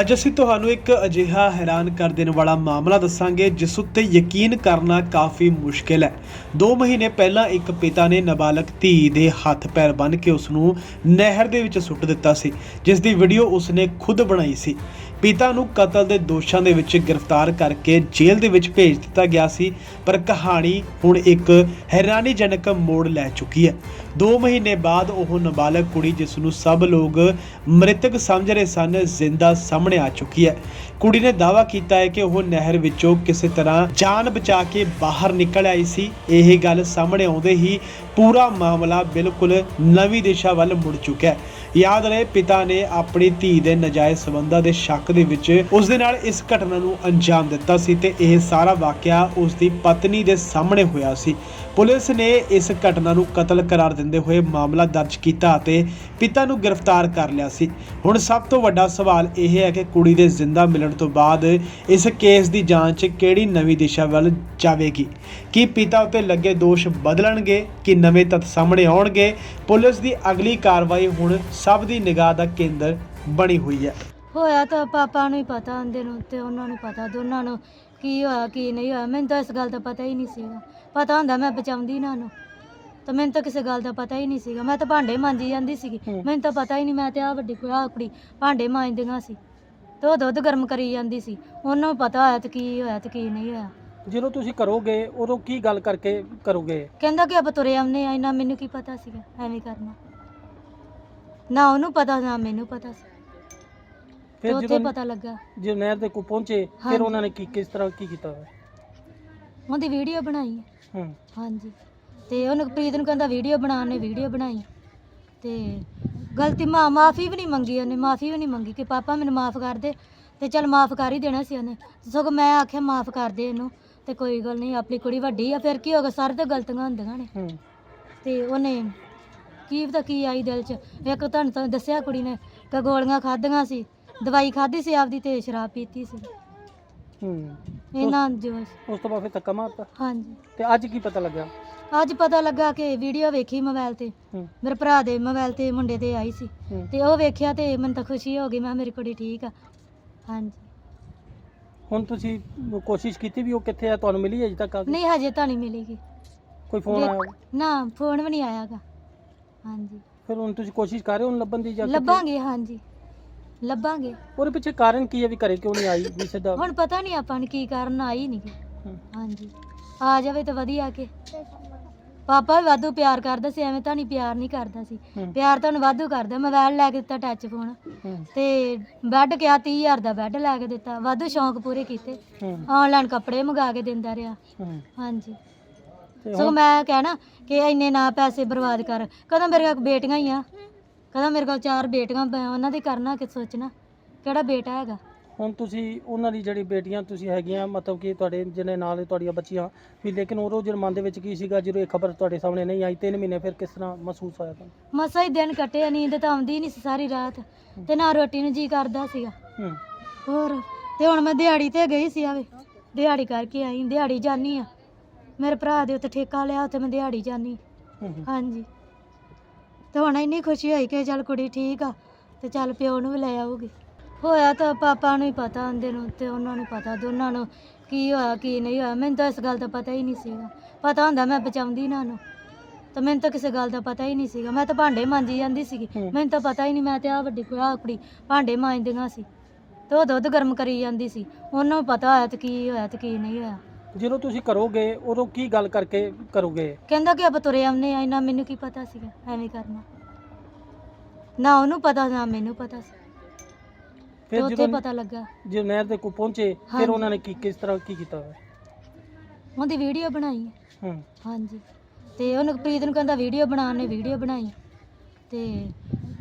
ਅੱਜ ਅਸੀਂ ਤੁਹਾਨੂੰ ਇੱਕ ਅਜਿਹਾ ਹੈਰਾਨ ਕਰ ਦੇਣ ਵਾਲਾ ਮਾਮਲਾ ਦੱਸਾਂਗੇ, ਜਿਸ ਉੱਤੇ ਯਕੀਨ ਕਰਨਾ ਕਾਫੀ ਮੁਸ਼ਕਿਲ ਹੈ। 2 ਮਹੀਨੇ ਪਹਿਲਾਂ ਇੱਕ ਪਿਤਾ ਨੇ ਨਾਬਾਲਗ ਧੀ ਦੇ ਹੱਥ ਪੈਰ ਬੰਨ੍ਹ ਕੇ ਉਸ ਨੂੰ ਨਹਿਰ ਦੇ ਵਿੱਚ ਸੁੱਟ ਦਿੱਤਾ ਸੀ, ਜਿਸ ਦੀ ਵੀਡੀਓ ਉਸਨੇ ਖੁਦ ਬਣਾਈ ਸੀ। ਪਿਤਾ ਨੂੰ ਕਤਲ ਦੇ ਦੋਸ਼ਾਂ ਦੇ ਵਿੱਚ ਗ੍ਰਿਫਤਾਰ ਕਰਕੇ ਜੇਲ੍ਹ ਦੇ ਵਿੱਚ ਭੇਜ ਦਿੱਤਾ ਗਿਆ ਸੀ, ਪਰ ਕਹਾਣੀ ਹੁਣ ਇੱਕ ਹੈਰਾਨੀਜਨਕ ਮੋੜ ਲੈ ਚੁੱਕੀ ਹੈ। 2 ਮਹੀਨੇ ਬਾਅਦ ਉਹ ਨਾਬਾਲਗ ਕੁੜੀ ਜਿਸ ਨੂੰ ਸਭ ਲੋਕ ਮ੍ਰਿਤਕ ਸਮਝ ਰਹੇ ਸਨ, ਜ਼ਿੰਦਾ ਸਾਹਮਣੇ ਆ ਚੁੱਕੀ ਹੈ। ਕੁੜੀ ਨੇ ਦਾਅਵਾ ਕੀਤਾ ਹੈ ਕਿ ਉਹ ਨਹਿਰ ਵਿੱਚੋਂ ਕਿਸੇ ਤਰ੍ਹਾਂ ਜਾਨ ਬਚਾ ਕੇ ਬਾਹਰ ਨਿਕਲ ਆਈ ਸੀ। ਇਹ ਗੱਲ ਸਾਹਮਣੇ ਆਉਂਦੇ ਹੀ ਪੂਰਾ ਮਾਮਲਾ ਬਿਲਕੁਲ ਨਵੀਂ ਦਿਸ਼ਾ ਵੱਲ ਮੁੜ ਚੁੱਕਿਆ ਹੈ। ਯਾਦ ਰਹੇ, ਪਿਤਾ ਨੇ ਆਪਣੀ ਧੀ ਦੇ ਨਜਾਇਜ਼ ਸਬੰਧਾਂ ਦੇ ਸ਼ੱਕ ਦੇ ਵਿੱਚ ਉਸ ਦੇ ਨਾਲ ਇਸ ਘਟਨਾ ਨੂੰ ਅੰਜਾਮ ਦਿੱਤਾ ਸੀ ਤੇ ਇਹ ਸਾਰਾ ਵਾਕਿਆ ਉਸ ਦੀ ਪਤਨੀ ਦੇ ਸਾਹਮਣੇ ਹੋਇਆ ਸੀ। ਪੁਲਿਸ ਨੇ ਇਸ ਘਟਨਾ ਨੂੰ ਕਤਲ ਕਰਾਰ ਦਿੰਦੇ ਹੋਏ ਮਾਮਲਾ ਦਰਜ ਕੀਤਾ ਅਤੇ ਪਿਤਾ ਨੂੰ ਗ੍ਰਿਫਤਾਰ ਕਰ ਲਿਆ ਸੀ। ਹੁਣ ਸਭ ਤੋਂ ਵੱਡਾ ਸਵਾਲ ਇਹ ਹੈ ਕਿ ਕੁੜੀ ਦੇ ਜ਼ਿੰਦਾ ਮਿਲਣ ਤੋਂ ਬਾਅਦ ਇਸ ਕੇਸ ਦੀ ਜਾਂਚ ਕਿਹੜੀ ਨਵੀਂ ਦਿਸ਼ਾ ਵੱਲ ਜਾਵੇਗੀ? ਕੀ ਪਿਤਾ ਉੱਤੇ ਲੱਗੇ ਦੋਸ਼ ਬਦਲਣਗੇ? ਕਿ ਨਵੇਂ ਤੱਥ ਸਾਹਮਣੇ ਆਉਣਗੇ? ਪੁਲਿਸ ਦੀ ਅਗਲੀ ਕਾਰਵਾਈ ਹੁਣ ਸਭ ਦੀ ਨਿਗਾਹ ਦਾ ਕੇਂਦਰ ਬਣੀ ਹੋਈ ਹੈ। ਹੋਇਆ ਤਾਂ ਪਾਪਾ ਨੂੰ ਹੀ ਪਤਾ ਹੁੰਦੇ ਨੂੰ ਤੇ ਉਹਨਾਂ ਨੂੰ ਪਤਾ, ਦੋਨਾਂ ਨੂੰ ਕੀ ਹੋਇਆ, ਕੀ ਨਹੀਂ ਹੋਇਆ। ਮੈਨੂੰ ਤਾਂ ਇਸ ਗੱਲ ਦਾ ਪਤਾ ਹੀ ਨਹੀਂ ਸੀਗਾ। ਪਤਾ ਹੁੰਦਾ ਮੈਂ ਬਚਾਉਂਦੀ ਨਾ ਨੂੰ ਤਾਂ ਮੈਨੂੰ ਤਾਂ ਕਿਸੇ ਗੱਲ ਦਾ ਪਤਾ ਹੀ ਨਹੀਂ ਸੀਗਾ। ਮੈਂ ਤਾਂ ਭਾਂਡੇ ਮਾਂਜੀ ਜਾਂਦੀ ਸੀਗੀ। ਹੂੰ। ਮੈਨੂੰ ਤਾਂ ਪਤਾ ਹੀ ਨਹੀਂ ਮੈਂ ਤੇ ਆ ਵੱਡੀ ਕੁੜੀ ਕੁੜੀ ਭਾਂਡੇ ਮਾਂਜਦੀਆਂ ਸੀ। ਤੇ ਉਹ ਦੁੱਧ ਗਰਮ ਕਰੀ ਜਾਂਦੀ ਸੀ। ਉਹਨੂੰ ਪਤਾ ਹੋਇਆ ਤੇ ਕੀ ਹੋਇਆ ਤੇ ਕੀ ਨਹੀਂ ਹੋਇਆ। ਜਦੋਂ ਤੁਸੀਂ ਕਰੋਗੇ ਉਦੋਂ ਕੀ ਗੱਲ ਕਰਕੇ ਕਰੋਗੇ? ਕਹਿੰਦਾ ਕਿ ਆਪਾਂ ਤੁਰੇ ਆਉਂਦੇ ਆ ਇਹਨਾਂ ਮੈਨੂੰ ਕੀ ਪਤਾ ਸੀਗਾ ਐਵੇਂ ਕਰਨਾ। ਨਾ ਉਹਨੂੰ ਪਤਾ ਨਾ ਮੈਨੂੰ ਪਤਾ ਸੀ। ਤੇ ਫਿਰ ਉੱਥੇ ਜਦੋਂ ਪਤਾ ਲੱਗਾ। ਜੇ ਨਹਿਰ ਦੇ ਕੋਲ ਪਹੁੰਚੇ ਫਿਰ ਹਾਂਜੀ। ਉਹਨਾਂ ਨੇ ਕੀ ਕਿਸ ਤਰ੍ਹਾਂ ਕੀ ਕੀਤਾ? ਉਹਦੀ ਵੀਡੀਓ ਬਣਾਈ ਹੈ। ਹੂੰ। ਹਾਂਜੀ। ਤੇ ਉਹਨੂੰ ਪ੍ਰੀਤ ਨੂੰ ਕਹਿੰਦਾ ਵੀਡੀਓ ਬਣਾ ਨੇ ਵੀਡੀਓ ਬਣਾਈ। ਤੇ ਗਲਤੀ ਮਾ ਮਾਫੀ ਵੀ ਨਹੀਂ ਮੰਗੀ ਉਹਨੇ ਮਾਫੀ ਵੀ ਨਹੀਂ ਮੰਗੀ ਕਿ ਪਾਪਾ ਮੈਨੂੰ ਮਾਫ ਕਰ ਦੇ ਤੇ ਚਲ ਮਾਫ ਕਰ ਹੀ ਦੇਣਾ ਸੀ ਉਹਨੇ। ਸਗੋਂ ਮੈਂ ਆਖਿਆ ਮਾਫ ਕਰ ਦੇ ਇਹਨੂੰ ਤੇ ਕੋਈ ਗੱਲ ਨਹੀਂ ਆਪਣੀ ਕੁੜੀ ਵੱਡੀ ਆ ਫਿਰ ਕੀ ਹੋਗਾ ਸਾਰੇ ਤਾਂ ਗਲਤੀਆਂ ਹੁੰਦੀਆਂ ਨੇ। ਹੂੰ। ਤੇ ਉਹਨੇ ਕੀ ਪਤਾ ਕੀ ਆਈ ਦਿਲ 'ਚ ਇੱਕ ਤੁਹਾਨੂੰ ਤਾਂ ਦੱਸਿਆ ਕੁੜੀ ਨੇ ਕਿ ਗੋਲੀਆਂ ਖਾਧੀਆਂ ਸੀ ਦਵਾਈ ਖਾਧੀ ਸੀ ਆਪਦੀ ਤੇ ਸ਼ਰਾਬ ਪੀਤੀ ਸੀ। ਹੂੰ। ਇਹਨਾਂ ਜੋ ਉਸ ਤੋਂ ਬਾਅਦ ਫਿਰ ਧੱਕਾ ਮਾਰਤਾ? ਹਾਂਜੀ। ਤੇ ਅੱਜ ਕੀ ਪਤਾ ਲੱਗਾ ਅੱਜ ਪਤਾ ਲੱਗਾ ਕਿ ਵੀਡੀਓ ਵੇਖੀ ਮੋਬਾਈਲ ਤੇ। ਹੂੰ। ਮੇਰੇ ਭਰਾ ਦੇ ਮੋਬਾਈਲ ਤੇ ਮੁੰਡੇ ਤੇ ਆਈ ਸੀ। ਹੂੰ। ਤੇ ਉਹ ਵੇਖਿਆ ਤੇ ਮੈਨੂੰ ਤਾਂ ਖੁਸ਼ੀ ਹੋ ਗਈ ਮੈਂ ਕਿਹਾ ਮੇਰੀ ਕੁੜੀ ਠੀਕ ਆ। ਹਾਂਜੀ। ਹੁਣ ਤੁਸੀਂ ਕੋਸ਼ਿਸ਼ ਕੀਤੀ ਵੀ ਉਹ ਕਿੱਥੇ ਆ ਤੁਹਾਨੂੰ ਮਿਲੀ ਅਜੇ ਤੱਕ ਆ ਕੇ? ਨਹੀਂ ਹਜੇ ਤਾਂ ਨਹੀਂ ਮਿਲੀਗੀ। ਕੋਈ ਫੋਨ ਆਇਆ? ਨਾ ਫੋਨ ਵੀ ਨਹੀਂ ਆਇਆਗਾ। ਹਾਂਜੀ। ਫਿਰ ਹੁਣ ਤੁਸੀਂ ਕੋਸ਼ਿਸ਼ ਕਰ ਰਹੇ ਹੋ ਉਹਨੂੰ ਲੱਭਣ ਦੀ ਜਾਂ ਕਿੱਥੇ? ਲੱਭਾਂਗੇ ਹਾਂਜੀ। ਲੱਭਾਂਗੇ। ਉਹਦੇ ਪਿੱਛੇ ਕਾਰਨ ਕੀ ਹੈ ਵੀ ਘਰੇ ਕਿਉਂ ਨਹੀਂ ਆਈ ਵੀ ਸਿੱਧਾ? ਹੁਣ ਪਤਾ ਨਹੀਂ ਆਪਾਂ ਨੂੰ ਕੀ ਕਾਰਨ ਆਈ ਨਹੀਂ ਹੂੰ। ਹਾਂਜੀ। ਆ ਜਾਵੇ ਤਾਂ ਵਧੀਆ ਕੇ। ਪਾਪਾ ਵੀ ਵਾਧੂ ਪਿਆਰ ਕਰਦਾ ਸੀ ਐਵੇਂ ਤਾਂ ਨਹੀਂ ਪਿਆਰ ਨਹੀਂ ਕਰਦਾ ਸੀ। ਹੂੰ। ਪਿਆਰ ਤਾਂ ਉਹਨੂੰ ਵਾਧੂ ਕਰਦਾ ਮੋਬਾਈਲ ਲੈ ਕੇ ਦਿੱਤਾ ਟੱਚ ਫੋਨ ਹੂੰ। ਤੇ ਬੈੱਡ ਕਿਹਾ 30000 ਦਾ ਬੈੱਡ ਲੈ ਕੇ ਦਿੱਤਾ ਵਾਧੂ ਸ਼ੌਂਕ ਪੂਰੇ ਕੀਤੇ। ਹੂੰ। ਆਨਲਾਈਨ ਕੱਪੜੇ ਮੰਗਾ ਕੇ ਦਿੰਦਾ ਰਿਹਾ। ਹੂੰ। ਹਾਂਜੀ। ਤੇ ਸੋ ਹੁਣ? ਮੈਂ ਕਹਿਣਾ ਕਿ ਇੰਨੇ ਨਾ ਪੈਸੇ ਬਰਬਾਦ ਕਰ ਕਦੋਂ ਮੇਰੇ ਕੋਲ ਬੇਟੀਆਂ ਹੀ ਆ? ਕਦੋਂ ਮੇਰੇ ਕੋਲ ਚਾਰ ਬੇਟੀਆਂ ਬ- ਉਹਨਾਂ ਦੀ ਕਰਨਾ ਕਿ ਸੋਚਣਾ? ਕਿਹੜਾ ਬੇਟਾ ਹੈਗਾ? ਹੁਣ ਤੁਸੀਂ ਉਹਨਾਂ ਦੀ ਜਿਹੜੀ ਬੇਟੀਆਂ ਤੁਸੀਂ ਹੈਗੀਆਂ ਮਤਲਬ ਕਿ ਤੁਹਾਡੇ ਜਿਹਨੇ ਨਾਲ ਤੁਹਾਡੀਆਂ ਬੱਚੀਆਂ ਵੀ ਲੇਕਿਨ ਉਹ ਜਿਹੜੇ ਮਨ ਦੇ ਵਿੱਚ ਕੀ ਸੀਗਾ ਜਦੋਂ ਇਹ ਖਬਰ ਤੁਹਾਡੇ ਸਾਹਮਣੇ ਨਹੀਂ ਆਈ 3 ਮਹੀਨੇ ਫਿਰ ਕਿਸ ਤਰ੍ਹਾਂ ਮਹਿਸੂਸ ਹੋਇਆ ਤੁਹਾਨੂੰ? ਮਸਾ ਹੀ ਦਿਨ ਕੱਟਿਆ ਨੀਂਦ ਤਾਂ ਆਉਂਦੀ ਨਹੀਂ ਸੀ ਸਾਰੀ ਰਾਤ ਤੇ ਨਾ ਰੋਟੀ ਨੂੰ ਜੀ ਕਰਦਾ ਸੀਗਾ। ਹੂੰ। ਹੋਰ ਤੇ ਹੁਣ ਮੈਂ ਦਿਹਾੜੀ ਤੇ ਗਈ ਸੀ ਆਵੇ ਦਿਹਾੜੀ ਕਰਕੇ ਆਈ ਦਿਹਾੜੀ ਜਾਨੀ ਆ। ਮੇਰੇ ਭਰਾ ਦੇ ਉੱਤੇ ਠੇਕਾ ਲਿਆ ਉੱਥੇ ਮੈਂ ਦਿਹਾੜੀ ਜਾਨੀ। ਹੂੰ ਹੂੰ। ਹਾਂਜੀ। ਤੇ ਹੁਣ ਇੰਨੀ ਖੁਸ਼ੀ ਹੋਈ ਕਿ ਚੱਲ ਕੁੜੀ ਠੀਕ ਆ ਤੇ ਚੱਲ ਪਿਓ ਨੂੰ ਵੀ ਲੈ ਆਊਗੀ। ਹੋਇਆ ਤਾਂ ਪਾਪਾ ਨੂੰ ਹੀ ਪਤਾ ਹੁੰਦੇ ਨੂੰ ਤੇ ਉਹਨਾਂ ਨੂੰ ਪਤਾ ਦੋਨਾਂ ਨੂੰ ਕੀ ਹੋਇਆ ਕੀ ਨਹੀਂ ਹੋਇਆ। ਮੈਨੂੰ ਤਾਂ ਇਸ ਗੱਲ ਦਾ ਪਤਾ ਹੀ ਨਹੀਂ ਸੀਗਾ। ਪਤਾ ਹੁੰਦਾ ਮੈਂ ਬਚਾਉਂਦੀ ਨਾ ਨੂੰ ਤਾਂ ਮੈਨੂੰ ਤਾਂ ਕਿਸੇ ਗੱਲ ਦਾ ਪਤਾ ਹੀ ਨਹੀਂ ਸੀਗਾ। ਮੈਂ ਤਾਂ ਭਾਂਡੇ ਮਾਂਜੀ ਜਾਂਦੀ ਸੀਗੀ। ਮੈਨੂੰ ਤਾਂ ਪਤਾ ਹੀ ਨਹੀਂ ਮੈਂ ਤੇ ਆ ਵੱਡੀ ਕੁੜੀ ਆਹ ਕੁੜੀ ਭਾਂਡੇ ਮਾਂਜਦੀਆਂ ਸੀ। ਤੇ ਉਹ ਦੁੱਧ ਗਰਮ ਕਰੀ ਜਾਂਦੀ ਸੀ। ਉਹਨੂੰ ਪਤਾ ਹੋਇਆ ਤੇ ਕੀ ਹੋਇਆ ਤੇ ਕੀ ਨਹੀਂ ਹੋਇਆ। ਜਦੋਂ ਤੁਸੀਂ ਕਰੋਗੇ ਉਦੋਂ ਕੀ ਗੱਲ ਕਰਕੇ ਕਰੋਗੇ? ਕਹਿੰਦਾ ਕਿ ਆਪਾਂ ਤੁਰੇ ਆਉਂਦੇ ਆ ਇਹਨਾਂ ਮੈਨੂੰ ਕੀ ਪਤਾ ਸੀਗਾ? ਐਵੇਂ ਕਰਨਾ। ਨਾ ਉਹਨੂੰ ਪਤਾ ਨਾ ਮੈਨੂੰ ਪਤਾ ਸੀ। ਤੇ ਫਿਰ ਉੱਥੇ ਜਦੋਂ ਪਤਾ ਲੱਗਾ। ਜਦੋਂ ਨਹਿਰ ਦੇ ਕੋਲ ਪਹੁੰਚੇ ਫਿਰ ਹਾਂਜੀ। ਉਹਨਾਂ ਨੇ ਕੀ ਕਿਸ ਤਰ੍ਹਾਂ ਕੀ ਕੀਤਾ ਉਹਦੀ ਵੀਡੀਓ ਬਣਾਈ। ਹੈ। ਹੂੰ ਹਾਂਜੀ। ਤੇ ਉਹਨੂੰ ਪ੍ਰੀਤ ਨੂੰ ਕਹਿੰਦਾ ਵੀਡੀਓ ਬਣਾ ਨੇ ਵੀਡੀਓ ਬਣਾਈ। ਤੇ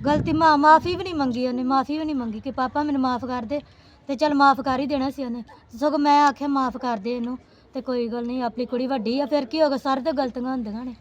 ਗਲਤੀ ਮਾ ਮਾਫੀ ਵੀ ਨਹੀਂ ਮੰਗੀ ਉਹਨੇ ਮਾਫੀ ਵੀ ਨਹੀਂ ਮੰਗੀ ਕਿ ਪਾਪਾ ਮੈਨੂੰ ਮਾਫ ਕਰ ਦੇ ਤੇ ਚਲ ਮਾਫ ਕਰ ਹੀ ਦੇਣਾ ਸੀ ਉਹਨੇ। ਸਗੋਂ ਮੈਂ ਆਖਿਆ ਮਾਫ ਕਰ ਦੇ ਇਹਨੂੰ ਤੇ ਕੋਈ ਗੱਲ ਨਹੀਂ ਆਪਣੀ ਕੁੜੀ ਵੱਡੀ ਆ ਫਿਰ ਕੀ ਹੋਗਾ ਸਾਰੇ ਤਾਂ ਗਲਤੀਆਂ ਹੁੰਦੀਆਂ ਨੇ।